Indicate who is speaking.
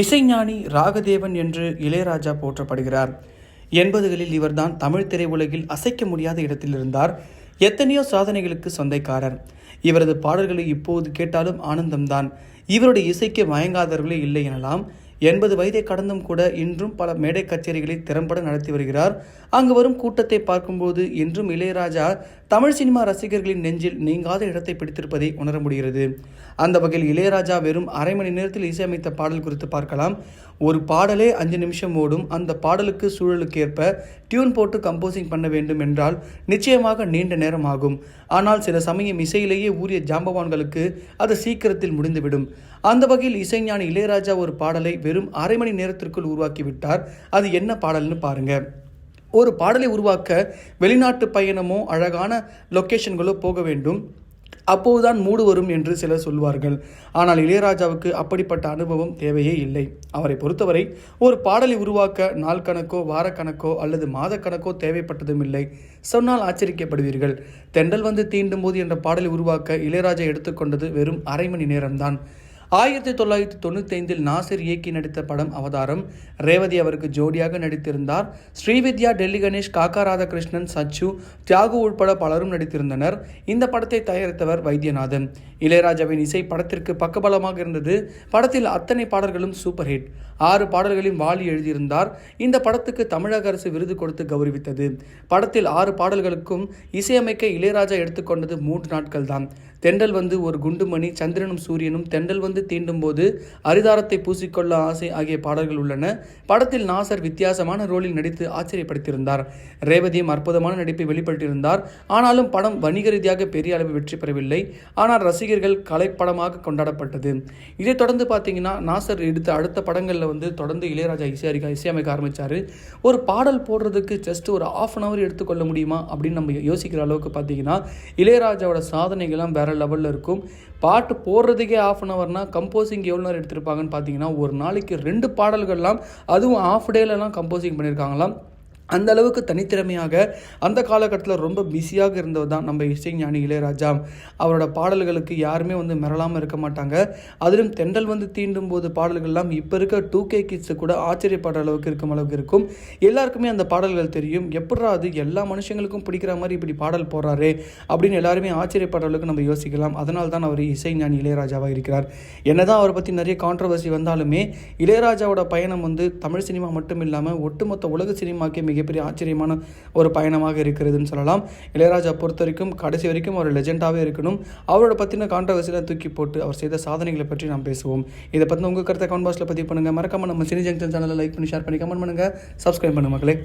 Speaker 1: இசைஞானி ராகதேவன் என்று இளையராஜா போற்றப்படுகிறார். எண்பதுகளில் இவர்தான் தமிழ் திரையுலகில் அசைக்க முடியாத இடத்தில் இருந்தார். எத்தனையோ சாதனைகளுக்கு சொந்தக்காரர். இவரது பாடல்களை இப்போது கேட்டாலும் ஆனந்தம்தான். இவருடைய இசைக்கு மயங்காதவர்களே இல்லை எனலாம். எண்பது வயதை கடந்தும் கூட இன்றும் பல மேடை கச்சேரிகளை திறம்பட நடத்தி வருகிறார். அங்கு வரும் கூட்டத்தை பார்க்கும்போது இன்றும் இளையராஜா தமிழ் சினிமா ரசிகர்களின் நெஞ்சில் நீங்காத இடத்தை பிடித்திருப்பதை உணர முடிகிறது. அந்த வகையில் இளையராஜா வெறும் அரை மணி நேரத்தில் இசையமைத்த பாடல் குறித்து பார்க்கலாம். ஒரு பாடலே அஞ்சு நிமிஷம் ஓடும். அந்த பாடலுக்கு சூழலுக்கு ஏற்ப டியூன் போட்டு கம்போசிங் பண்ண வேண்டும் என்றால் நிச்சயமாக நீண்ட நேரம் ஆகும். ஆனால் சில சமயம் இசையிலேயே ஊறிய ஜாம்பவான்களுக்கு அது சீக்கிரத்தில் முடிந்துவிடும். அந்த வகையில் இசைஞானி இளையராஜா ஒரு பாடலை வெறும் அரை மணி நேரத்திற்குள் உருவாக்கி விட்டார் அது என்ன பாடல்னு பாருங்க. ஒரு பாடலை உருவாக்க வெளிநாட்டு பயணமோ அழகான லொக்கேஷன்களோ போக வேண்டும். அப்போதுதான் மூடு வரும் என்று சிலர் சொல்வார்கள். ஆனால் இளையராஜாவுக்கு அப்படிப்பட்ட அனுபவம் தேவையே இல்லை. அவரை பொறுத்தவரை ஒரு பாடலை உருவாக்க நாள் கணக்கோ வாரக்கணக்கோ அல்லது மாதக்கணக்கோ தேவைப்பட்டதும் இல்லை. சொன்னால் ஆச்சரிக்கப்படுவீர்கள் தெண்டல் வந்து தீண்டும் போது என்ற பாடலை உருவாக்க இளையராஜா எடுத்துக்கொண்டது வெறும் அரை மணி நேரம்தான். ஆயிரத்தி தொள்ளாயிரத்தி தொண்ணூத்தி ஐந்தில் நாசிர் இயக்கி நடித்த படம் அவதாரம். ரேவதி அவருக்கு ஜோடியாக நடித்திருந்தார். ஸ்ரீவித்யா டெல்லி கணேஷ் காக்கா ராதாகிருஷ்ணன் சச்சு தியாகு உட்பட பலரும் நடித்திருந்தனர். இந்த படத்தை தயாரித்தவர் வைத்தியநாதன். இளையராஜாவின் இசை படத்திற்கு பக்கபலமாக இருந்தது. படத்தில் அத்தனை பாடல்களும் சூப்பர் ஹிட். ஆறு பாடல்களையும் வாலி எழுதியிருந்தார். இந்த படத்துக்கு தமிழக அரசு விருது கொடுத்து கௌரவித்தது. படத்தில் ஆறு பாடல்களுக்கும் இசையமைக்க இளையராஜா எடுத்துக்கொண்டது மூன்று நாட்கள் தான் தெண்டல் வந்து ஒரு குண்டுமணி சந்திரனும் சூரியனும் தெண்டல் வந்து தீண்டும் போது அரிதாரத்தை பூசிக்கொள்ள ஆசை ஆகிய பாடல்கள் உள்ளன. படத்தில் நாசர் வித்தியாசமான ரோலில் நடித்து ஆச்சரியப்படுத்தியிருந்தார். ரேவதியும் அற்புதமான நடிப்பை வெளிப்படுத்தியிருந்தார். ஆனாலும் படம் வணிக ரீதியாக பெரிய அளவு வெற்றி பெறவில்லை. ஆனால் ரசிகர்கள் கலைப்படமாக கொண்டாடப்பட்டது. இதை தொடர்ந்து பார்த்தீங்கன்னா நாசர் எடுத்த அடுத்த படங்களில் வந்து தொடர்ந்து இளையராஜா இசையறிக்கா இசையமைக்க ஆரம்பித்தார் ஒரு பாடல் போடுறதுக்கு ஜஸ்ட் ஒரு ஆஃப் அன் அவர் எடுத்துக்கொள்ள முடியுமா அப்படின்னு நம்ம யோசிக்கிற அளவுக்கு பார்த்தீங்கன்னா இளையராஜாவோட சாதனைகள்லாம் வேற லெவலில் இருக்கும். பாட்டு போடுறதுக்கே ஆஃப் அன் ஹவர்னால் கம்போசிங் எவ்வளோ நேரம் எடுத்திருப்பாங்கன்னு பார்த்தீங்கன்னா ஒரு நாளைக்கு ரெண்டு பாடல்கள்லாம் அதுவும் ஆஃப் டேலலாம் கம்போசிங் பண்ணியிருக்காங்களாம் அந்த அளவுக்கு தனித்திறமையாக அந்த காலகட்டத்தில் ரொம்ப பிஸியாக இருந்தவர் தான் நம்ம இசைஞானி இளையராஜா. அவரோட பாடல்களுக்கு யாருமே வந்து மிரளாமல் இருக்க மாட்டாங்க. அதிலும் தெண்டல் வந்து தீண்டும் போது பாடல்கள்லாம் இப்போ இருக்க டூ கே கிட்ஸு கூட ஆச்சரியப்படுற அளவுக்கு இருக்கும் அளவுக்கு இருக்கும். எல்லாருக்குமே அந்த பாடல்கள் தெரியும். எப்படா அது எல்லா மனுஷங்களுக்கும் பிடிக்கிற மாதிரி இப்படி பாடல் போடுறாரு அப்படின்னு எல்லாருமே ஆச்சரியப்படுற அளவுக்கு நம்ம யோசிக்கலாம். அதனால தான் அவர் இசைஞானி இளையராஜாவாக இருக்கிறார். என்னதான் அவரை பற்றி நிறைய கான்ட்ரவர்சி வந்தாலுமே இளையராஜாவோட பயணம் வந்து தமிழ் சினிமா மட்டும் இல்லாமல் ஒட்டுமொத்த உலக சினிமாக்கே மிக மிகப்பெரிய ஆச்சரியமான ஒரு பயணமாக இருக்கிறதுன்னு சொல்லலாம். இளையராஜா பொறுத்த வரைக்கும் கடைசி வரைக்கும் ஒரு லெஜெண்டாகவே இருக்கணும். அவரோட பற்றின கான்ட்ரவர்சியில் தூக்கி போட்டு அவர் செய்த சாதனைகளை பற்றி நாம் பேசுவோம். இதை பற்றி உங்கள் கருத்தை கமெண்ட் பாக்ஸில் பதிவு பண்ணுங்கள் மறக்காம நம்ம சினி ஜங்ஷன் சேனலில் லைக் பண்ணி ஷேர் பண்ணி கமெண்ட் பண்ணுங்கள் சப்ஸ்கிரைப் பண்ணுங்கள் மக்களே.